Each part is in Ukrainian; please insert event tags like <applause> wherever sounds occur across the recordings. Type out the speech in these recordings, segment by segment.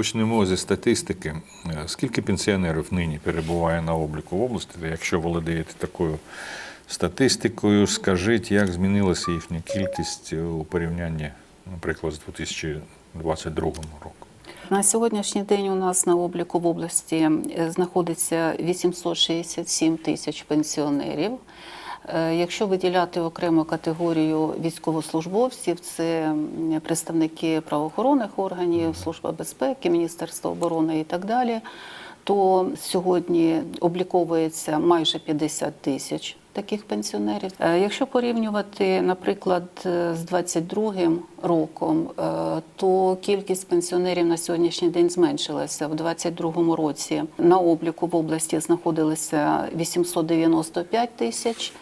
почнемо зі статистики. Е, Скільки пенсіонерів нині перебуває на обліку в області? Якщо володієте такою статистикою, скажіть, як змінилася їхня кількість у порівнянні, наприклад, з 2022 роком? На сьогоднішній день у нас на обліку в області е, знаходиться 867 тисяч пенсіонерів. Е, Якщо виділяти окрему категорію військовослужбовців, це представники правоохоронних органів, Служба безпеки, Міністерство оборони і так далі, то сьогодні обліковується майже 50 тисяч таких пенсіонерів. Е, Якщо порівнювати, наприклад, е, з 22-м роком, е, то кількість пенсіонерів на сьогоднішній день зменшилася. В 22 році на обліку в області знаходилося 895 тисяч.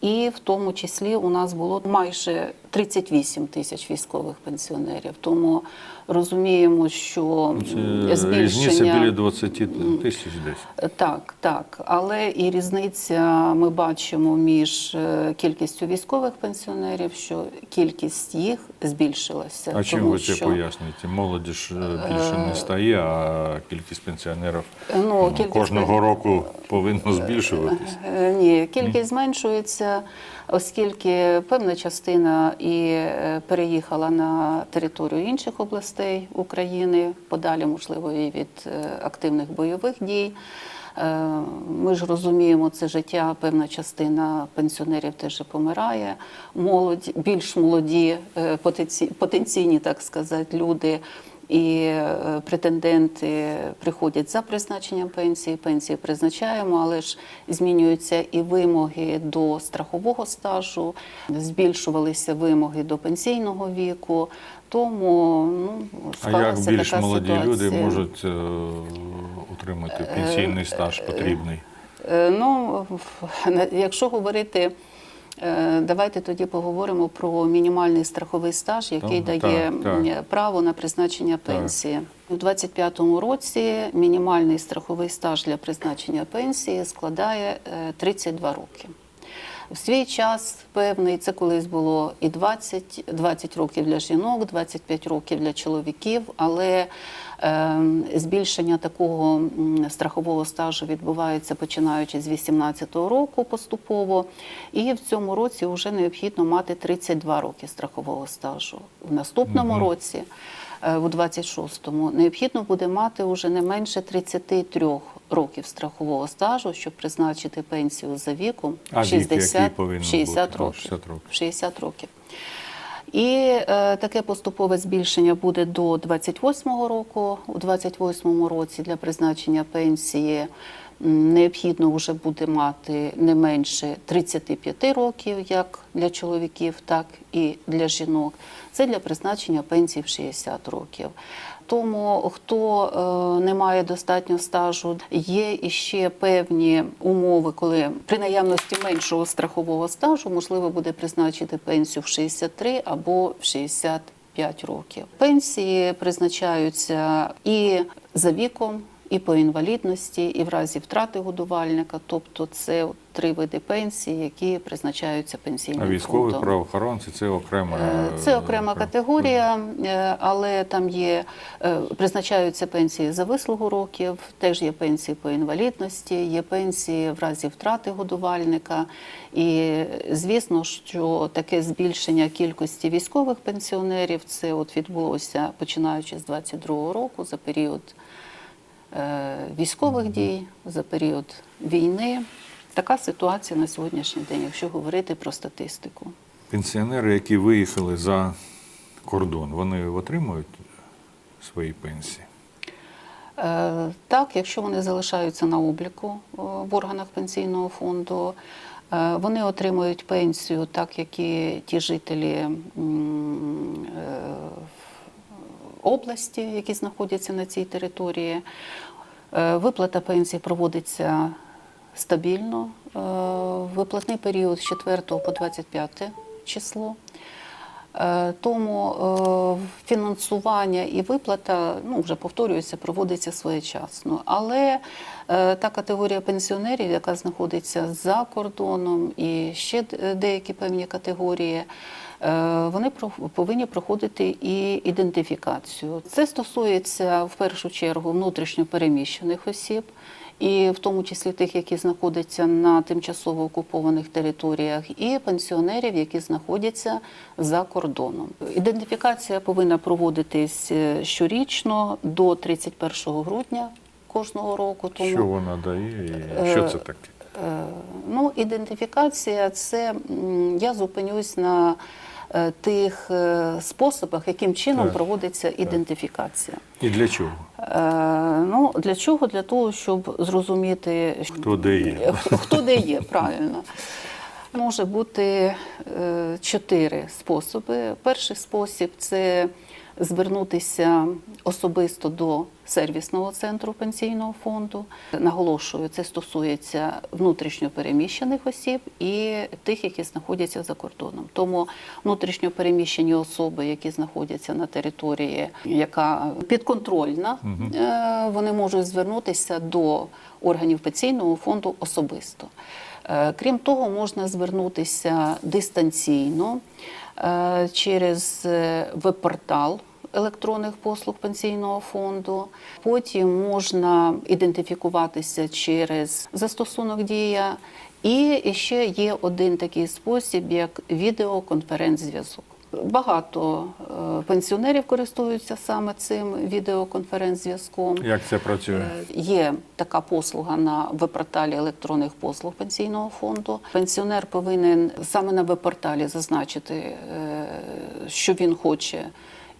І в тому числі у нас було майже 38 тисяч військових пенсіонерів. Тому розуміємо, що Це різниця збільшення біля 20 тисяч десь. так, так, але і різниця ми бачимо між е, кількістю військових пенсіонерів, що кількість їх збільшилася. А чим ви це що, поясните? Молоді ж е, більше не стає, а кількість пенсіонерів Ну, ну, кількість кожного року повинно збільшуватись. Е, Ні, кількість зменшується, оскільки певна частина і е, переїхала на територію інших областей України, подалі, можливо, і від е, активних бойових дій. Е, Ми ж розуміємо, це життя, певна частина пенсіонерів теж помирає. Молодь, більш молоді, потенційні, так сказати, люди і е, претенденти приходять за призначенням пенсії. Пенсії призначаємо, але ж змінюються і вимоги до страхового стажу, збільшувалися вимоги до пенсійного віку. Тому ну А як більш така молоді ситуація. люди можуть е, отримати пенсійний стаж потрібний? Е, Ну, в- на- якщо говорити, е, давайте тоді поговоримо про мінімальний страховий стаж, який Так, дає так, так. право на призначення пенсії. У 2025 році мінімальний страховий стаж для призначення пенсії складає е, 32 роки. В свій час певний це колись було і 20, 20 років для жінок, 25 років для чоловіків, але е, збільшення такого страхового стажу відбувається починаючи з 18-го року поступово. І в цьому році вже необхідно мати 32 роки страхового стажу. В наступному році, е, у 26-му, необхідно буде мати вже не менше 33 років страхового стажу, щоб призначити пенсію за віком А вік який 60, повинен 60 років. 60 років. 60 років. І е, таке поступове збільшення буде до 28-го року. У 28-му році для призначення пенсії необхідно вже буде мати не менше 35 років, як для чоловіків, так і для жінок. Це для призначення пенсії в 60 років. Тому хто е, не має достатньо стажу, є іще певні умови, коли при наявності меншого страхового стажу можливо буде призначити пенсію в 63 або в 65 років. Пенсії призначаються і за віком, і по інвалідності, і в разі втрати годувальника. Тобто це три види пенсії, які призначаються пенсійним А військові фондом. правоохоронці це окрема Е, Це окрема категорія, е, але там є е, призначаються пенсії за вислугу років, теж є пенсії по інвалідності, є пенсії в разі втрати годувальника. І звісно, що таке збільшення кількості військових пенсіонерів це от відбулося починаючи з 22-го року за період військових дій, за період війни. Така ситуація на сьогоднішній день, якщо говорити про статистику. Пенсіонери, які виїхали за кордон, вони отримують свої пенсії. Е, Так, якщо вони залишаються на обліку е, в органах пенсійного фонду, е, вони отримують пенсію, так як і ті жителі е, області, які знаходяться на цій території. Е, Виплата пенсії проводиться стабільно. Е, Виплатний період з 4 по 25 число. Е, Тому фінансування і виплата, ну вже повторююся, проводиться своєчасно. Але та категорія пенсіонерів, яка знаходиться за кордоном, і ще деякі певні категорії, вони про- повинні проходити і ідентифікацію. Це стосується в першу чергу внутрішньо переміщених осіб і в тому числі тих, які знаходяться на тимчасово окупованих територіях, і пенсіонерів, які знаходяться за кордоном. Ідентифікація повинна проводитись е, щорічно до 31 грудня кожного року. Тому Що вона дає і що це таке? Е, Ну, ідентифікація це я зупинюсь на е, тих е, способах, яким чином Так, проводиться ідентифікація. І для чого? Е, Ну, для чого? Для того, щоб зрозуміти, Хто де є? Е, хто, де є, правильно. Може бути е, чотири способи. Перший спосіб це звернутися особисто до сервісного центру пенсійного фонду. Наголошую, це стосується внутрішньо переміщених осіб і тих, які знаходяться за кордоном. Тому внутрішньо переміщені особи, які знаходяться на території, яка підконтрольна, е, вони можуть звернутися до органів пенсійного фонду особисто. Е, Крім того, можна звернутися дистанційно е, через веб-портал електронних послуг пенсійного фонду. Потім можна ідентифікуватися через застосунок Дія. І ще є один такий спосіб, як відеоконференц-зв'язок. Багато е, пенсіонерів користуються саме цим відеоконференц-зв'язком. Як це працює? Е, Є така послуга на веб-порталі електронних послуг пенсійного фонду. Пенсіонер повинен саме на веб-порталі зазначити, е, що він хоче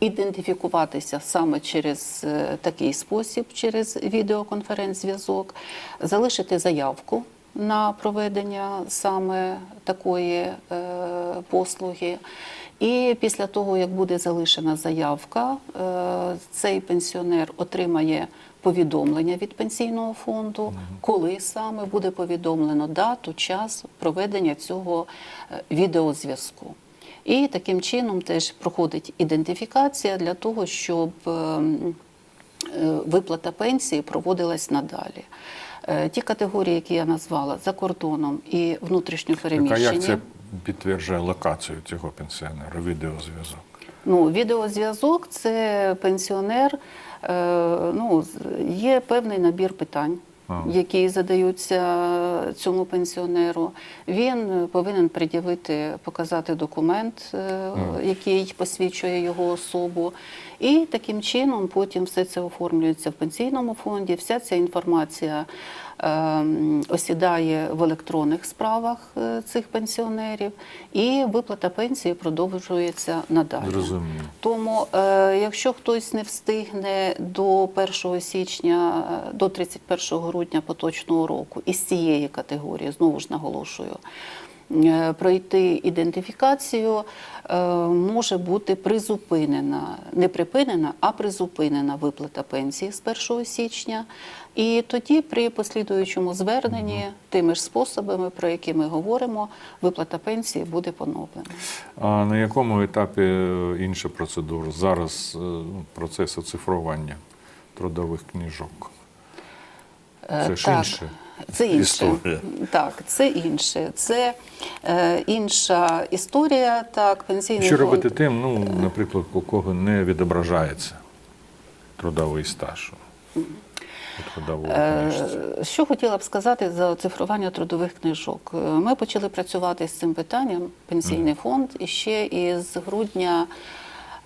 ідентифікуватися саме через е, такий спосіб, через відеоконференц-зв'язок, залишити заявку на проведення саме такої е, послуги. І після того, як буде залишена заявка, е, цей пенсіонер отримає повідомлення від пенсійного фонду, коли саме буде повідомлено дату, час проведення цього відеозв'язку. І таким чином теж проходить ідентифікація для того, щоб ем, е, виплата пенсії проводилась надалі. Е, Ті категорії, які я назвала за кордоном і внутрішньо Так, а як це підтверджує локацію цього пенсіонера? Відеозв'язок? Ну, відеозв'язок це пенсіонер. Е, ну, є певний набір питань. Які задаються цьому пенсіонеру. Він повинен пред'явити, показати документ, е, який посвідчує його особу. І таким чином потім все це оформлюється в пенсійному фонді. Вся ця інформація осідає в електронних справах е, цих пенсіонерів, і виплата пенсії продовжується надалі. Зрозуміло. Тому, е, якщо хтось не встигне до 1 січня, е, до 31 грудня поточного року із цієї категорії, знову ж наголошую, пройти ідентифікацію, може бути призупинена, не припинена, а призупинена виплата пенсії з 1 січня. І тоді при послідуючому зверненні тими ж способами, про які ми говоримо, виплата пенсії буде поновлена. А на якому етапі е, інша процедура? Зараз е, ну, процес оцифрування трудових книжок. Е, Це ж так, інше. Це інше. історія. Так, це інше. Це е, інша історія. Так, пенсійний Що фонд. робити тим, ну, наприклад, у кого не відображається трудовий стаж трудової книжці? Е, Що хотіла б сказати за оцифрування трудових книжок? Е, Ми почали працювати з цим питанням, пенсійний фонд, і ще із грудня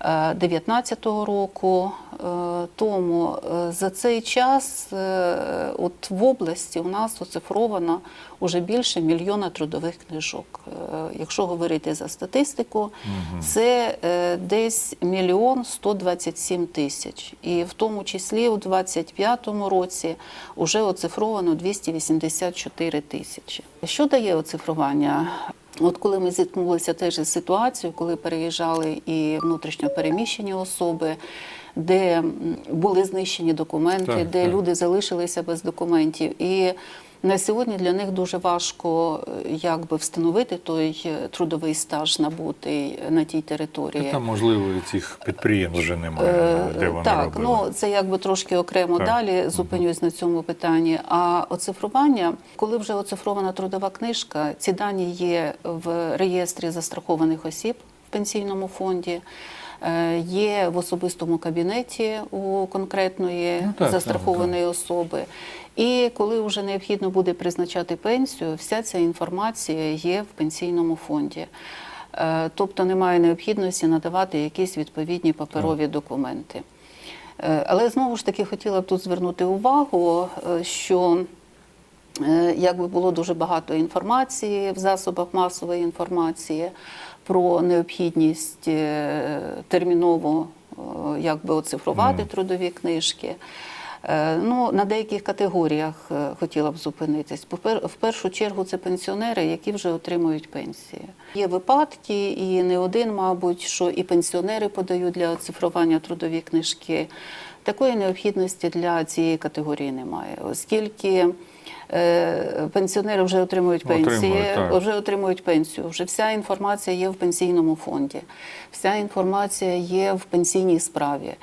2019 року. Е, Тому е, за цей час е, от в області у нас оцифровано вже більше мільйона трудових книжок. Якщо говорити за статистику, це десь мільйон 127 тисяч. І в тому числі у 2025 році вже оцифровано 284 тисячі. Що дає оцифрування? От коли ми зіткнулися теж із ситуацією, коли переїжджали і внутрішньо переміщені особи, де були знищені документи, Так, де так. люди залишилися без документів. І На сьогодні для них дуже важко е, якби встановити той е, трудовий стаж набутий на тій території. Там, можливо, цих підприємств вже немає, Е, де вони так, робили. ну це якби трошки окремо Так. далі зупинюсь на цьому питанні. А оцифрування, коли вже оцифрована трудова книжка, ці дані є в реєстрі застрахованих осіб в пенсійному фонді. Е, Є в особистому кабінеті у конкретної Ну, так, застрахованої особи. І коли вже необхідно буде призначати пенсію, вся ця інформація є в пенсійному фонді. Е, Тобто немає необхідності надавати якісь відповідні паперові документи. Е, Але знову ж таки хотіла б тут звернути увагу, що якби було дуже багато інформації в засобах масової інформації про необхідність е, терміново е, якби оцифрувати трудові книжки. Е, Ну, на деяких категоріях хотіла б зупинитись. В першу чергу це пенсіонери, які вже отримують пенсії. Є випадки, і не один, мабуть, що і пенсіонери подають для оцифрування трудові книжки. Такої необхідності для цієї категорії немає, оскільки пенсіонери вже отримують пенсії, так. вже отримують пенсію. Вже вся інформація є в пенсійному фонді, вся інформація є в пенсійній справі.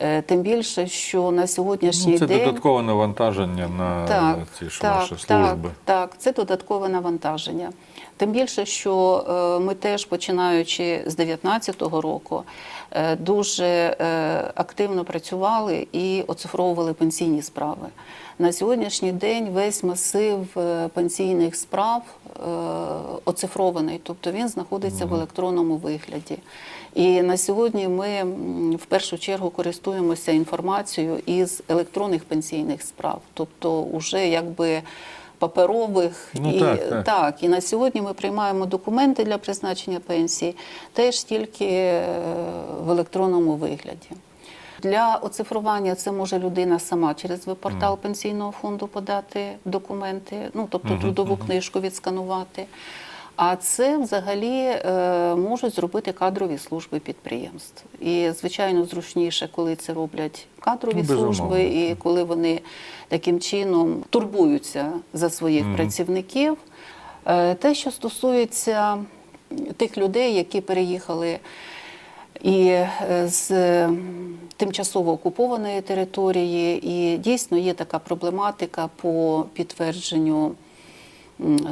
Е, Тим більше, що на сьогоднішній Ну, це день додаткове навантаження на так, ці ж так, наші служби. Так, це додаткове навантаження. Тим більше, що е, ми теж починаючи з 2019 року е, дуже е, активно працювали і оцифровували пенсійні справи. На сьогоднішній день весь масив е, пенсійних справ е, оцифрований, тобто він знаходиться в електронному вигляді. І на сьогодні ми в першу чергу користуємося інформацією із електронних пенсійних справ, тобто вже якби паперових Ну, і так, так. і на сьогодні ми приймаємо документи для призначення пенсії теж тільки е, в електронному вигляді. Для оцифрування це може людина сама через веб-портал пенсійного фонду подати документи, ну тобто трудову книжку відсканувати. А це взагалі е, можуть зробити кадрові служби підприємств. І звичайно зручніше, коли це роблять кадрові Ну, безумовно. служби, і коли вони таким чином турбуються за своїх працівників. Е, Те, що стосується тих людей, які переїхали і е, з тимчасово окупованої території, і дійсно є така проблематика по підтвердженню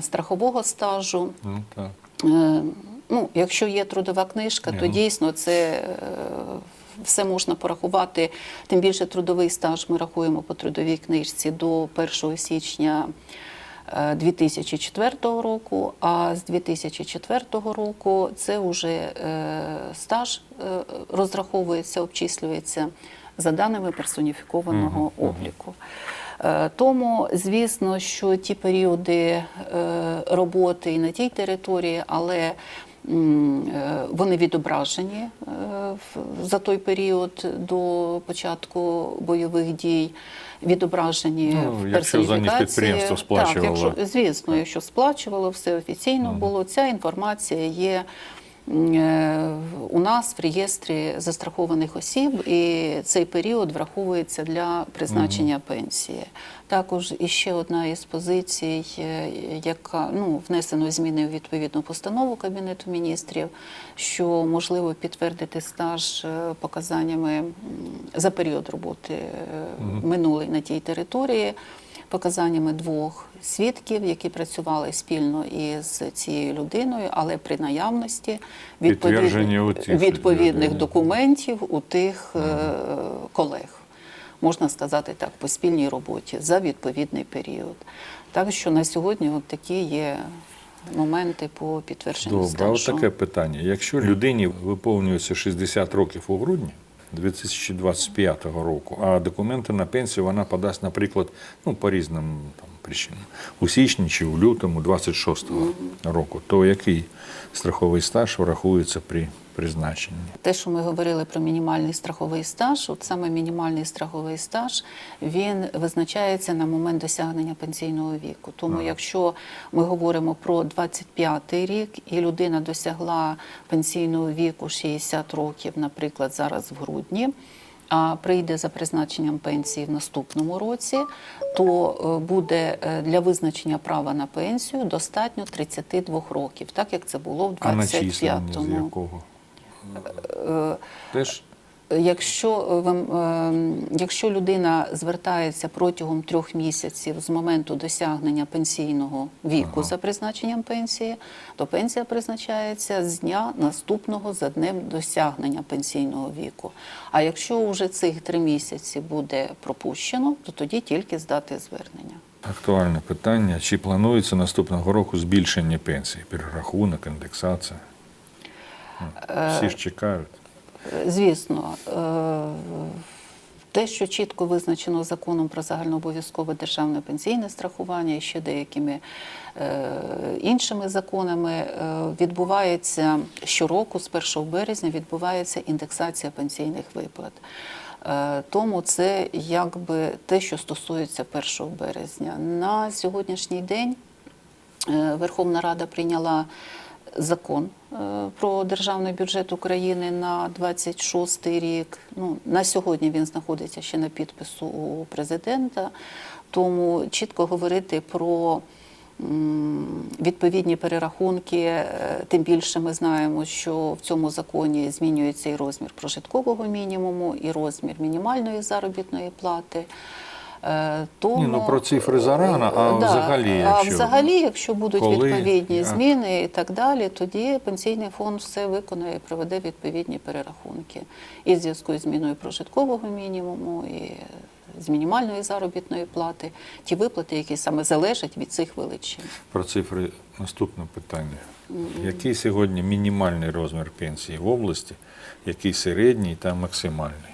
страхового стажу. Ну, так. Е, Ну, якщо є трудова книжка, Ні, то ну. дійсно це е, все можна порахувати. Тим більше трудовий стаж ми рахуємо по трудовій книжці до 1 січня 2004 року, а з 2004 року це вже е, стаж е, розраховується, обчислюється за даними персоніфікованого обліку. Е, Тому, звісно, що ті періоди е, роботи і на тій території, але е, вони відображені е, за той період до початку бойових дій, відображені Ну, в якщо за них підприємство сплачувало. Так, якщо, звісно, якщо сплачувало, все офіційно було. Ця інформація є е, у нас в реєстрі застрахованих осіб, і цей період враховується для призначення пенсії. Також іще одна із позицій, е, яка ну, внесено зміни у відповідну постанову Кабінету міністрів, що можливо підтвердити стаж е, показаннями за період роботи е, минулий на тій території показаннями двох свідків, які працювали спільно із цією людиною, але при наявності відповідних, відповідних документів у тих е, колег. Можна сказати так, по спільній роботі за відповідний період. Так що на сьогодні от такі є моменти по підтвердженню Добре, а от таке питання. Якщо людині виповнюється 60 років у грудні 2025 року, а документи на пенсію вона подасть, наприклад, ну, по різним там, причинам, у січні чи у лютому 26 року, то який страховий стаж врахується при призначенні? Те, що ми говорили про мінімальний страховий стаж, от саме мінімальний страховий стаж він визначається на момент досягнення пенсійного віку. Тому, якщо ми говоримо про 25-й рік і людина досягла пенсійного віку 60 років, наприклад, зараз в грудні. а прийде за призначенням пенсії в наступному році, то е, буде е, для визначення права на пенсію достатньо 32 років, так як це було в А начислення з якого? Теж Якщо, ви- е, якщо людина звертається протягом трьох місяців з моменту досягнення пенсійного віку Ага. за призначенням пенсії, то пенсія призначається з дня наступного за днем досягнення пенсійного віку. А якщо вже цих три місяці буде пропущено, то тоді тільки здати звернення. актуальне питання. Чи планується наступного року збільшення пенсії? Перерахунок, індексація? Всі ж чекають. Звісно, е, те, що чітко визначено законом про загальнообов'язкове державне пенсійне страхування і ще деякими е, іншими законами, е, відбувається щороку, з 1 березня, відбувається індексація пенсійних виплат. Тому це якби те, що стосується 1 березня. На сьогоднішній день Верховна Рада прийняла закон е, про державний бюджет України на 26 рік. Ну, на сьогодні він знаходиться ще на підпису у президента, тому чітко говорити про відповідні перерахунки, е, тим більше ми знаємо, що в цьому законі змінюється і розмір прожиткового мінімуму, і розмір мінімальної заробітної плати. Е, Тому, Ні, ну, про цифри зарано, а взагалі, а взагалі, якщо будуть Коли? відповідні А. зміни і так далі, тоді пенсійний фонд все виконає, і проведе відповідні перерахунки і в зв'язку з зміною прожиткового мінімуму, і з мінімальної заробітної плати, ті виплати, які саме залежать від цих величин. Про цифри наступне питання. Який сьогодні мінімальний розмір пенсії в області, який середній та максимальний?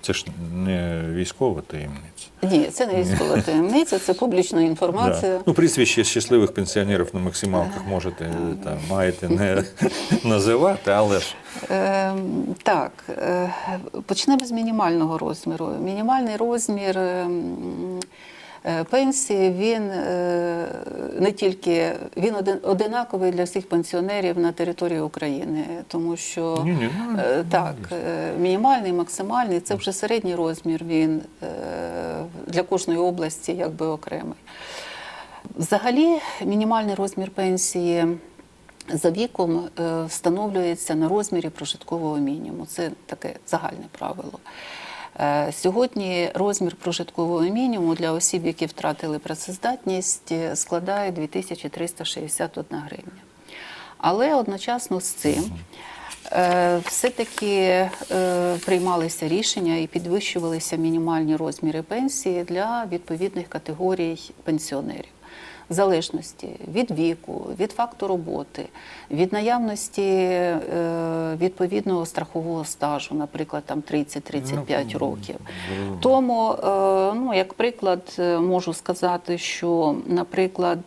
Це ж не військова таємниця. Ні, це не військова таємниця, це публічна інформація. Да. Ну, прізвище щасливих пенсіонерів на максималках можете там, маєте не називати, але ж Е, Так, е, почнемо з мінімального розміру. Мінімальний розмір ем, е, пенсії він е, не тільки він один- одинаковий для всіх пенсіонерів на території України, тому що ну, е, так, е, мінімальний, максимальний це вже середній розмір. Він е, для кожної області якби окремий. Взагалі, мінімальний розмір пенсії за віком е, встановлюється на розмірі прожиткового мінімуму. Це таке загальне правило. Е, Сьогодні розмір прожиткового мінімуму для осіб, які втратили працездатність, е, складає 2361 гривня. Але одночасно з цим е, все-таки приймалися рішення і підвищувалися мінімальні розміри пенсії для відповідних категорій пенсіонерів. Залежності від віку, від факту роботи, від наявності е, відповідного страхового стажу, наприклад, там 30-35 Ну, років. Тому, е, ну, як приклад, е, можу сказати, що, наприклад,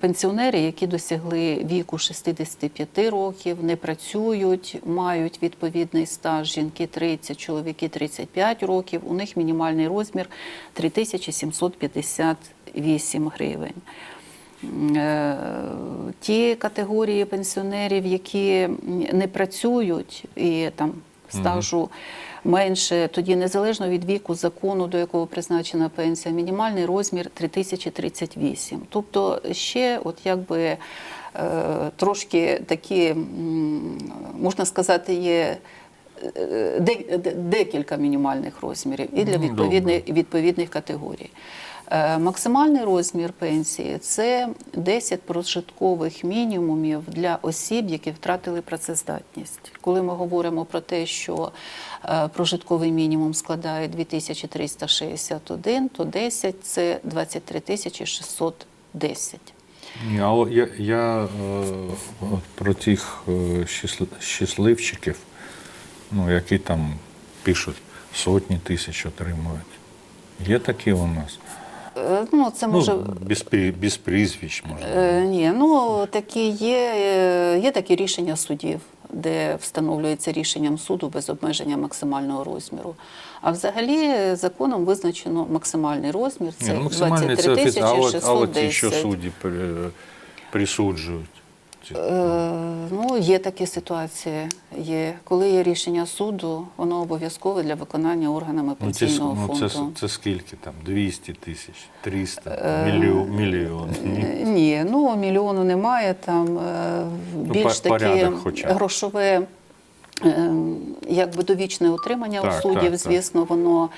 пенсіонери, які досягли віку 65 років, не працюють, мають відповідний стаж, жінки 30, чоловіки 35 років, у них мінімальний розмір 3758 гривень. Е, Ті категорії пенсіонерів, які не працюють і там стажу менше, тоді незалежно від віку закону, до якого призначена пенсія, мінімальний розмір 3038. Тобто ще, от якби е, трошки такі, можна сказати, є. е, де- де- Декілька мінімальних розмірів і для Ну, відповідних, відповідних категорій. Е, Максимальний розмір пенсії це 10 прожиткових мінімумів для осіб, які втратили працездатність. Коли ми говоримо про те, що е, прожитковий мінімум складає 2361, то 10 – це 23 тисячі 610. Ні, але я, я е, от про тих е, щасливчиків, ну, які там пишуть, сотні тисяч отримують. Є такі у нас. Е, Ну, це може Ну, без, без прізвищ, може. Е, Ні, ну такі є, е, є такі рішення судів, де встановлюється рішенням суду без обмеження максимального розміру. А взагалі законом визначено максимальний розмір це Ні, ну, максимальний це 23 офіційно, але, але ті, 610. що судді присуджують. Е, ну, є такі ситуації. Є. Коли є рішення суду, воно обов'язкове для виконання органами Ну, пенсійного ну, фонду. це, це скільки там? 200 тисяч, 300, Е, мільйон, мільйон. Ні. Е, Ні, ну мільйону немає. Там е, більш по- таке грошове, е, якби довічне утримання Так, у суддів, так, так. звісно, воно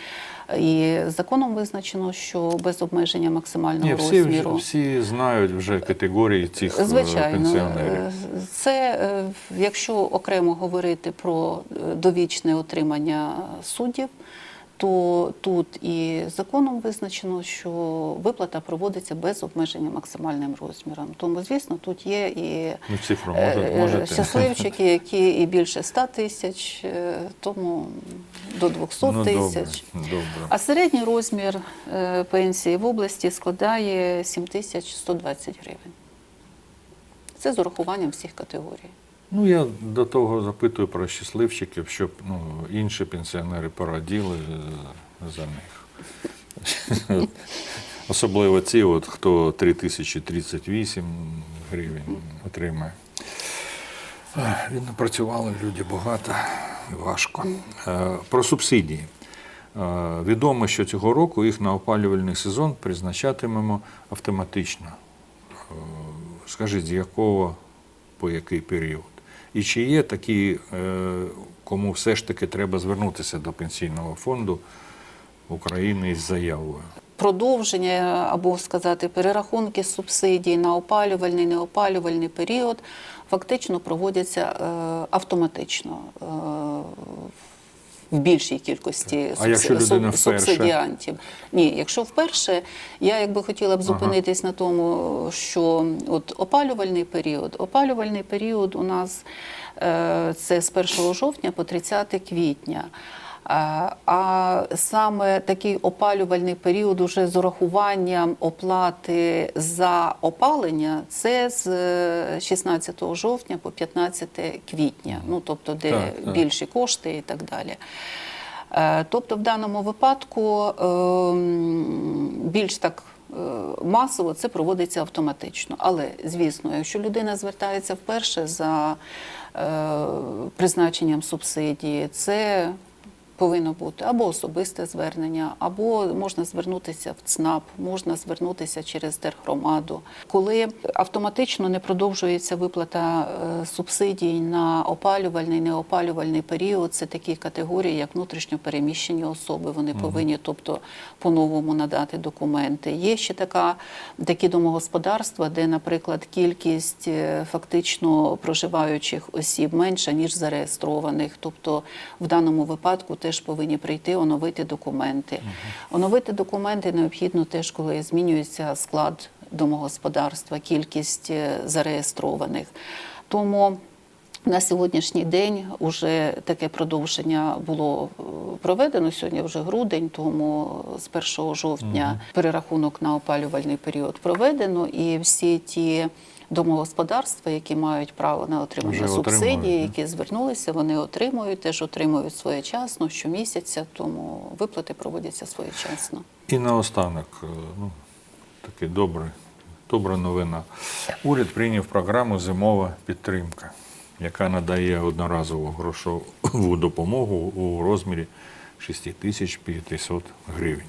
і законом визначено, що без обмеження максимального Ні, всі, розміру. всі знають вже категорії цих е, Звичайно, пенсіонерів. Е, це е, якщо окремо говорити про довічне отримання суддів, то тут і законом визначено, що виплата проводиться без обмеження максимальним розміром. Тому, звісно, тут є і Ну, цифру е, може, е, щасливчики, які і більше 100 тисяч, е, тому до 200 ну, тисяч. добре. А середній розмір пенсії в області складає 7120 гривень. Це з урахуванням всіх категорій. Ну, я до того запитую про щасливчиків, щоб ну, інші пенсіонери пораділи е, за них. <laughs> Особливо ці, от, хто 3038 гривень отримає. Він напрацювали люди багато і важко. Е, Про субсидії. Е, Відомо, що цього року їх на опалювальний сезон призначатимемо автоматично. Е, Скажіть, з якого по який період? І чи є такі, е, кому все ж таки треба звернутися до пенсійного фонду України із заявою? Продовження або сказати перерахунки субсидій на опалювальний, неопалювальний період фактично проводяться е, автоматично. В більшій кількості А якщо людина субсидіантів. Ні, якщо вперше, я якби хотіла б зупинитись на тому, що от опалювальний період, опалювальний період у нас е, це з 1 жовтня по 30 квітня. А- А саме такий опалювальний період уже з урахуванням оплати за опалення це з е, 16 жовтня по 15 квітня. Ну тобто, де Так, так. більші кошти і так далі. Е, Тобто, в даному випадку ем, більш так е, масово це проводиться автоматично. Але, звісно, якщо людина звертається вперше за е, призначенням субсидії, це повинно бути або особисте звернення, або можна звернутися в ЦНАП, можна звернутися через тергромаду. Коли автоматично не продовжується виплата е, субсидій на опалювальний, неопалювальний період, це такі категорії, як внутрішньо переміщені особи. Вони повинні, тобто, по-новому надати документи. Є ще така такі домогосподарства, де, наприклад, кількість е, фактично проживаючих осіб менша ніж зареєстрованих. Тобто, в даному випадку теж повинні прийти оновити документи. Оновити документи необхідно теж, коли змінюється склад домогосподарства, кількість е, зареєстрованих. Тому на сьогоднішній день вже таке продовження було е, проведено. Сьогодні вже грудень, тому з 1 жовтня перерахунок на опалювальний період проведено, і всі ті домогосподарства, які мають право на отримання субсидії, які звернулися, вони отримують, теж отримують своєчасно щомісяця, тому виплати проводяться своєчасно. І наостанок, е, ну, таке добре, добра новина. Уряд прийняв програму Зимова підтримка, яка надає одноразову грошову допомогу у розмірі 6500 гривень.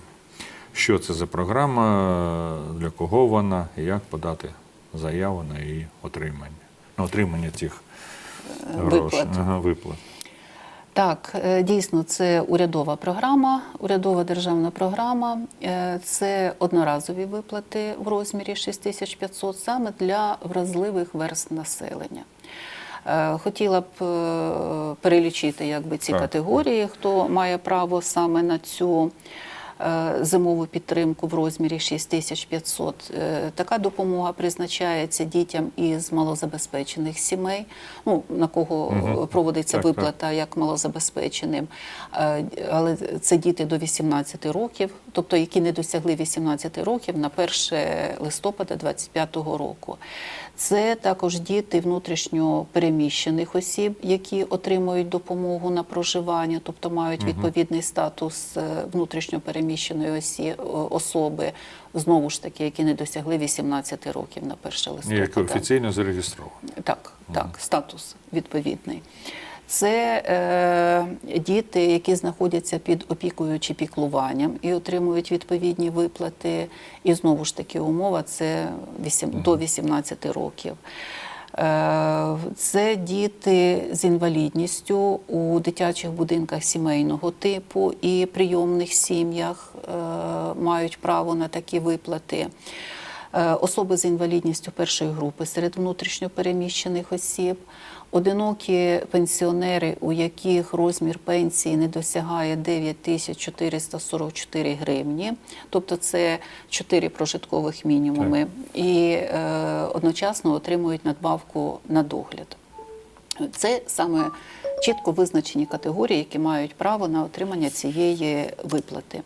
Що це за програма, для кого вона і як подати заяву на її отримання? На отримання цих грошей, виплат. Виплат. Так, е, дійсно, це урядова програма, урядова державна програма. Е, Це одноразові виплати в розмірі 6500 саме для вразливих верст населення. Е, Хотіла б е, перелічити якби, ці Так, категорії, хто має право саме на цю е, зимову підтримку в розмірі 6500. Е, Така допомога призначається дітям із малозабезпечених сімей, ну, на кого Мгм. проводиться Так, так. виплата як малозабезпеченим, але це діти до 18 років, тобто які не досягли 18 років на 1 листопада 2025 року. Це також діти внутрішньо переміщених осіб, які отримують допомогу на проживання, тобто мають відповідний статус е, внутрішньо переміщеної осі, особи, знову ж таки, які не досягли 18 років на перше листопада. Як офіційно зареєстровані. Так, так, статус відповідний. Це е, діти, які знаходяться під опікою чи піклуванням і отримують відповідні виплати. І знову ж таки умова це 8, до 18 років. Е, Це діти з інвалідністю у дитячих будинках сімейного типу і прийомних сім'ях е, мають право на такі виплати. Е, Особи з інвалідністю першої групи серед внутрішньопереміщених осіб, одинокі пенсіонери, у яких розмір пенсії не досягає 9444 гривні, тобто це 4 прожиткових мінімуми, і е, одночасно отримують надбавку на догляд. Це саме чітко визначені категорії, які мають право на отримання цієї виплати.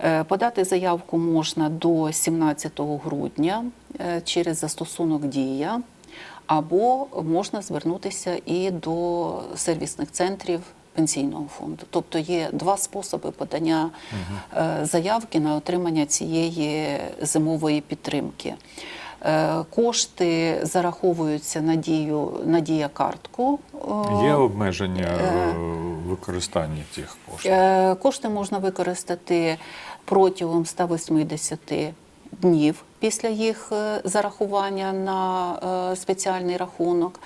Е, Подати заявку можна до 17 грудня е, через застосунок Дія, або можна звернутися і до сервісних центрів пенсійного фонду. Тобто є два способи подання е, заявки на отримання цієї зимової підтримки. Е, Кошти зараховуються на дію на дія картку. Є обмеження в використанні цих коштів. Е, Кошти можна використати протягом 180 днів після їх е, зарахування на е, спеціальний рахунок.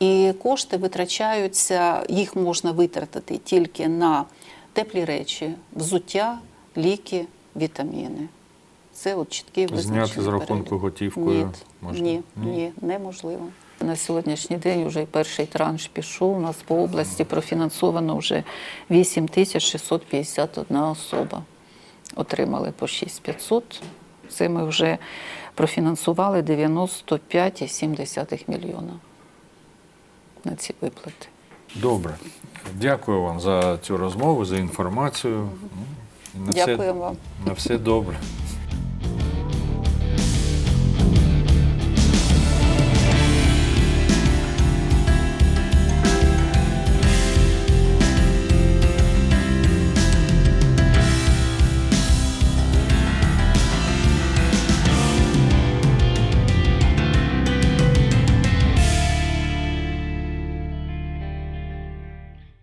І кошти витрачаються, їх можна витратити тільки на теплі речі, взуття, ліки, вітаміни. Це от чіткий Зняти з рахунку готівкою Ні, можна? Ні, Ні? ні, неможливо. На сьогоднішній день вже перший транш пішов. У нас по області профінансовано вже 8 тисяч 651 особа. Отримали по 6500. Це ми вже профінансували 95,7 мільйона на ці виплати. Добре. Дякую вам за цю розмову, за інформацію. На Дякую все- вам. На все добре.